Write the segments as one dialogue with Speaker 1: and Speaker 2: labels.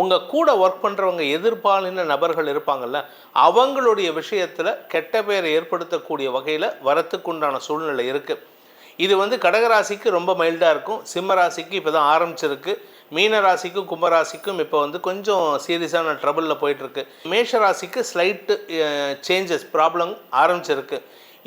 Speaker 1: உங்கள் கூட ஒர்க் பண்ணுறவங்க எதிர்பாலின நபர்கள் இருப்பாங்கல்ல அவங்களுடைய விஷயத்தில் கெட்ட பெயரை ஏற்படுத்தக்கூடிய வகையில் வரத்துக்குண்டான சூழ்நிலை இருக்குது இது வந்து கடகராசிக்கு ரொம்ப மைல்டாக இருக்கும். சிம்ம ராசிக்கு இப்போ தான் ஆரம்பிச்சிருக்கு. மீன ராசிக்கும் கும்பராசிக்கும் இப்போ வந்து கொஞ்சம் சீரியஸான ட்ரபிளில் போயிட்டுருக்கு மேஷ ராசிக்கு ஸ்லைட்டு சேஞ்சஸ் ப்ராப்ளம் ஆரம்பிச்சிருக்கு.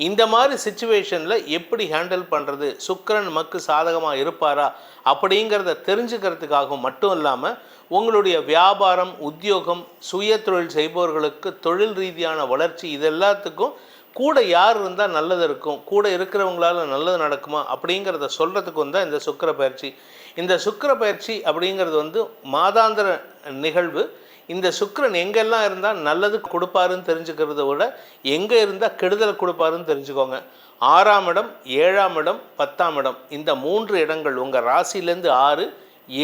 Speaker 1: இந்த மாதிரி சுச்சுவேஷனில் எப்படி ஹேண்டில் பண்ணுறது சுக்கரன் மக்கு சாதகமாக இருப்பாரா? அப்படிங்கிறத தெரிஞ்சுக்கிறதுக்காகவும் மட்டும் இல்லாமல் உங்களுடைய வியாபாரம் உத்தியோகம் சுய தொழில் செய்பவர்களுக்கு தொழில் ரீதியான வளர்ச்சி இது எல்லாத்துக்கும் கூட யார் இருந்தால் நல்லது இருக்கும்? கூட இருக்கிறவங்களால நல்லது நடக்குமா? அப்படிங்கிறத சொல்கிறதுக்கும் தான் இந்த சுக்கிர பயிற்சி. இந்த சுக்கிர பயிற்சி அப்படிங்கிறது வந்து மாதாந்திர நிகழ்வு. இந்த சுக்கரன் எங்கெல்லாம் இருந்தால் நல்லது கொடுப்பாருன்னு தெரிஞ்சுக்கிறத விட எங்கே இருந்தால் கெடுதல் கொடுப்பாருன்னு தெரிஞ்சுக்கோங்க. ஆறாம் இடம் ஏழாம் இடம் பத்தாம் இடம். இந்த மூன்று இடங்கள் உங்கள் ராசியிலேருந்து ஆறு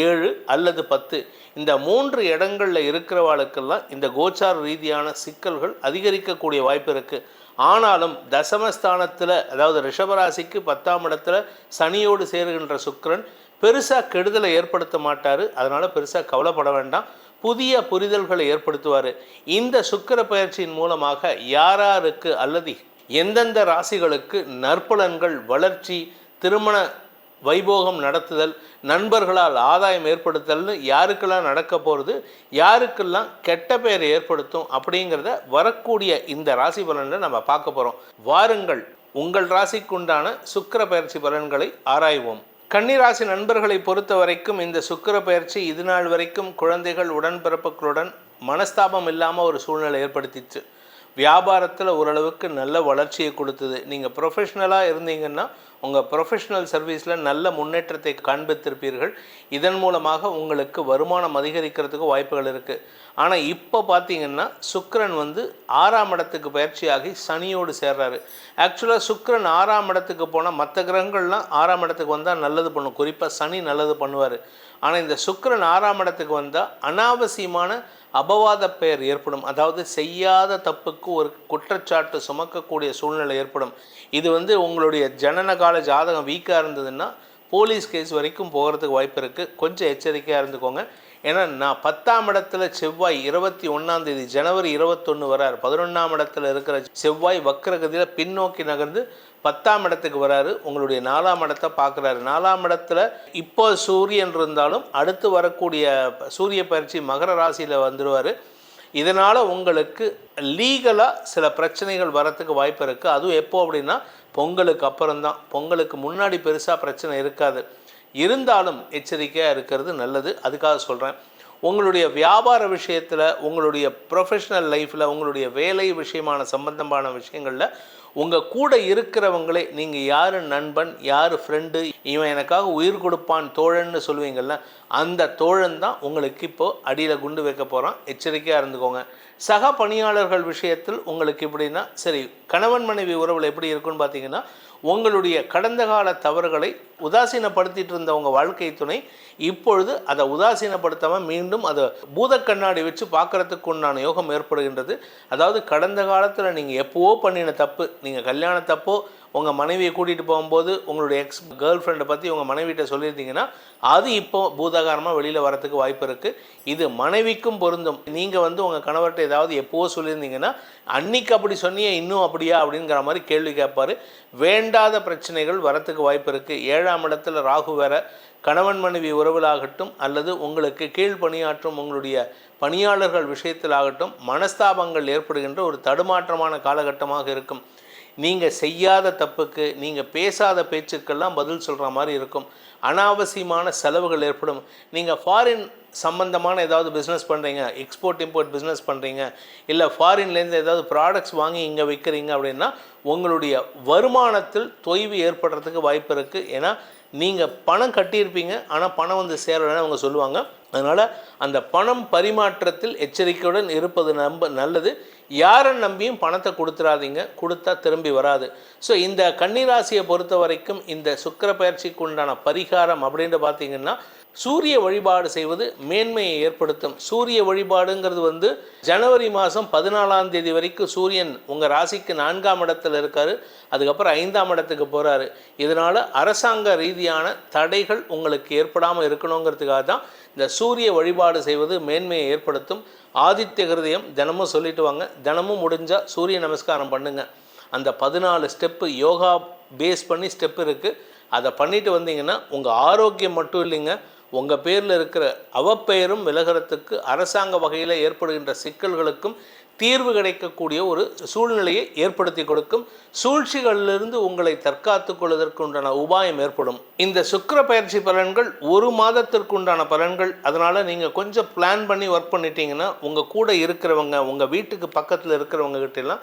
Speaker 1: ஏழு அல்லது பத்து. இந்த மூன்று இடங்களில் இருக்கிறவாளுக்கெல்லாம் இந்த கோச்சார ரீதியான சிக்கல்கள் அதிகரிக்கக்கூடிய வாய்ப்பு இருக்குது ஆனாலும் தசமஸ்தானத்தில் அதாவது ரிஷபராசிக்கு பத்தாம் இடத்துல சனியோடு சேருகின்ற சுக்கரன் பெருசாக கெடுதலை ஏற்படுத்த மாட்டார். அதனால் பெருசாக கவலைப்பட வேண்டாம். புதிய புரிதல்களை ஏற்படுத்துவார். இந்த சுக்கிர பயிற்சியின் மூலமாக யாராருக்கு அல்லது எந்தெந்த ராசிகளுக்கு நற்பலன்கள் வளர்ச்சி திருமண வைபோகம் நடத்துதல் நண்பர்களால் ஆதாயம் ஏற்படுத்தல்னு யாருக்கெல்லாம் நடக்க போகிறது யாருக்கெல்லாம் கெட்ட பெயரை ஏற்படுத்தும் அப்படிங்கிறத வரக்கூடிய இந்த ராசி பலனில் நம்ம பார்க்க போகிறோம் வாருங்கள் உங்கள் ராசிக்குண்டான சுக்கிர பயிற்சி பலன்களை ஆராய்வோம். கன்னிராசி நண்பர்களை பொறுத்த வரைக்கும் இந்த சுக்கிர பயிற்சி இது நாள் வரைக்கும் குழந்தைகள் உடன்பிறப்புகளுடன் மனஸ்தாபம் இல்லாமல் ஒரு சூழ்நிலை ஏற்படுத்திச்சு. வியாபாரத்தில் ஓரளவுக்கு நல்ல வளர்ச்சியை கொடுத்தது. நீங்கள் ப்ரொஃபஷ்னலாக இருந்தீங்கன்னா உங்கள் ப்ரொஃபஷனல் சர்வீஸில் நல்ல முன்னேற்றத்தை காண்பித்திருப்பீர்கள். இதன் மூலமாக உங்களுக்கு வருமானம் அதிகரிக்கிறதுக்கு வாய்ப்புகள் இருக்குது ஆனால் இப்போ பார்த்தீங்கன்னா சுக்கரன் வந்து ஆறாம் இடத்துக்கு பயிற்சியாகி சனியோடு சேர்றாரு. ஆக்சுவலாக சுக்கரன் ஆறாம் இடத்துக்கு போனால் மற்ற கிரகங்கள்லாம் ஆறாம் இடத்துக்கு வந்தால் நல்லது பண்ணும். குறிப்பாக சனி நல்லது பண்ணுவார். ஆனால் இந்த சுக்கரன் ஆறாம் இடத்துக்கு வந்தால் அனாவசியமான அபவாத பெயர் ஏற்படும். அதாவது செய்யாத தப்புக்கு ஒரு குற்றச்சாட்டு சுமக்கக்கூடிய சூழ்நிலை ஏற்படும். இது வந்து உங்களுடைய ஜனன கால ஜாதகம் வீக்காக இருந்ததுன்னா போலீஸ் கேஸ் வரைக்கும் போகிறதுக்கு வாய்ப்பு இருக்குது கொஞ்சம் எச்சரிக்கையாக இருந்துக்கோங்க. ஏன்னா நான் பத்தாம் இடத்துல செவ்வாய் இருபத்தி ஒன்றாம் தேதி ஜனவரி இருபத்தொன்று வரார். பதினொன்றாம் இடத்துல இருக்கிற செவ்வாய் வக்கரகதியில் பின்னோக்கி நகர்ந்து பத்தாம் இடத்துக்கு வராரு. உங்களுடைய நாலாம் இடத்தை பார்க்குறாரு. நாலாம் இடத்துல இப்போ சூரியன் இருந்தாலும் அடுத்து வரக்கூடிய சூரிய பயிற்சி மகர ராசியில் வந்துடுவார் இதனால் உங்களுக்கு லீகலாக சில பிரச்சனைகள் வரத்துக்கு வாய்ப்பு இருக்குது அதுவும் எப்போ அப்படின்னா பொங்கலுக்கு அப்புறம்தான் பொங்கலுக்கு முன்னாடி பெருசாக பிரச்சனை இருக்காது. இருந்தாலும் எச்சரிக்கையாக இருக்கிறது நல்லது. அதுக்காக சொல்கிறேன் உங்களுடைய வியாபார விஷயத்தில் உங்களுடைய ப்ரொஃபஷனல் லைஃப்பில் உங்களுடைய வேலை விஷயமான சம்பந்தமான விஷயங்களில் உங்கள் கூட இருக்கிறவங்களே நீங்கள் யார் நண்பன் யார் ஃப்ரெண்டு இவன் எனக்காக உயிர் கொடுப்பான் தோழன்னு சொல்லுவீங்கள்ல அந்த தோழன் தான் உங்களுக்கு இப்போது அடியில் குண்டு வைக்க போகிறான் எச்சரிக்கையாக இருந்துக்கோங்க. சக பணியாளர்கள் விஷயத்தில் உங்களுக்கு எப்படின்னா சரி கணவன் மனைவி உறவில் எப்படி இருக்குன்னு பார்த்தீங்கன்னா உங்களுடைய கடந்த கால தவறுகளை உதாசீனப்படுத்திட்டு இருந்த உங்கள் வாழ்க்கை துணை இப்பொழுது அதை உதாசீனப்படுத்தாமல் மீண்டும் அதை பூத கண்ணாடி வச்சு பார்க்கறதுக்கு உண்டான யோகம் ஏற்படுகின்றது. அதாவது கடந்த காலத்தில் நீங்கள் எப்போவோ பண்ணின தப்பு நீங்கள் கல்யாணத்தப்போ உங்கள் மனைவியை கூட்டிகிட்டு போகும்போது உங்களுடைய எக்ஸ் கேர்ள் ஃப்ரெண்டை பற்றி உங்கள் மனைவிகிட்ட சொல்லியிருந்தீங்கன்னா அது இப்போ பூதாகாரமாக வெளியில் வரத்துக்கு வாய்ப்பு இருக்குது இது மனைவிக்கும் பொருந்தும். நீங்கள் வந்து உங்கள் கணவர்கிட்ட ஏதாவது எப்போவோ சொல்லியிருந்தீங்கன்னா அன்னைக்கு அப்படி சொன்னியே இன்னும் அப்படியா? அப்படிங்கிற மாதிரி கேள்வி கேட்பார். வேண்டாத பிரச்சனைகள் வரத்துக்கு வாய்ப்பு இருக்குது ஏழாம் இடத்துல ராகு வேற கணவன் மனைவி உறவிலாகட்டும் அல்லது உங்களுக்கு கீழ் பணியாற்றும் உங்களுடைய பணியாளர்கள் விஷயத்திலாகட்டும் மனஸ்தாபங்கள் ஏற்படுகின்ற ஒரு தடுமாற்றமான காலகட்டமாக இருக்கும். நீங்கள் செய்யாத தப்புக்கு நீங்கள் பேசாத பேச்சுக்கெல்லாம் பதில் சொல்கிற மாதிரி இருக்கும். அனாவசியமான செலவுகள் ஏற்படும். நீங்கள் ஃபாரின் சம்மந்தமான ஏதாவது பிஸ்னஸ் பண்ணுறீங்க எக்ஸ்போர்ட் இம்போர்ட் பிஸ்னஸ் பண்ணுறீங்க இல்லை ஃபாரின்லேருந்து ஏதாவது ப்ராடக்ட்ஸ் வாங்கி இங்கே விற்கிறீங்க அப்படின்னா உங்களுடைய வருமானத்தில் தொய்வு ஏற்படுறதுக்கு வாய்ப்பு இருக்குது ஏன்னா நீங்கள் பணம் கட்டியிருப்பீங்க ஆனால் பணம் வந்து சேரலைன்னு அவங்க சொல்லுவாங்க. அதனால் அந்த பணம் பரிமாற்றத்தில் எச்சரிக்கையுடன் இருப்பது நம்ப நல்லது. யாரை நம்பியும் பணத்தை கொடுத்துடாதீங்க கொடுத்தா திரும்பி வராது. ஸோ இந்த கன்னிராசியை பொறுத்த வரைக்கும் இந்த சுக்கர பயிற்சிக்கு உண்டான பரிகாரம் அப்படின்ட்டு பார்த்தீங்கன்னா சூரிய வழிபாடு செய்வது மேன்மையை ஏற்படுத்தும். சூரிய வழிபாடுங்கிறது வந்து ஜனவரி மாதம் பதினாலாம் தேதி வரைக்கும் சூரியன் உங்கள் ராசிக்கு நான்காம் இடத்துல இருக்கார். அதுக்கப்புறம் ஐந்தாம் இடத்துக்கு போகிறாரு இதனால் அரசாங்க ரீதியான தடைகள் உங்களுக்கு ஏற்படாமல் இருக்கணுங்கிறதுக்காக தான் இந்த சூரிய வழிபாடு செய்வது மேன்மையை ஏற்படுத்தும். ஆதித்ய ஹிருதயம் தினமும் சொல்லிட்டு வாங்க. தினமும் முடிஞ்சால் சூரிய நமஸ்காரம் பண்ணுங்கள் அந்த பதினாலு ஸ்டெப்பு யோகா பேஸ் பண்ணி ஸ்டெப் இருக்குது அதை பண்ணிட்டு வந்தீங்கன்னா உங்கள் ஆரோக்கியம் மட்டும் இல்லைங்க. உங்கள் பேரில் இருக்கிற அவப்பெயரும் விலகிறதுக்கு அரசாங்க வகையில் ஏற்படுகின்ற சிக்கல்களுக்கும் தீர்வு கிடைக்கக்கூடிய ஒரு சூழ்நிலையை ஏற்படுத்தி கொடுக்கும். சூழ்ச்சிகளிலிருந்து உங்களை தற்காத்துக் கொள்வதற்குண்டான உபாயம் ஏற்படும். இந்த சுக்கிர பயிற்சி பலன்கள் ஒரு மாதத்திற்கு உண்டான பலன்கள். அதனால் நீங்கள் கொஞ்சம் பிளான் பண்ணி ஒர்க் பண்ணிட்டீங்கன்னா உங்கள் கூட இருக்கிறவங்க உங்கள் வீட்டுக்கு பக்கத்தில் இருக்கிறவங்க கிட்டலாம்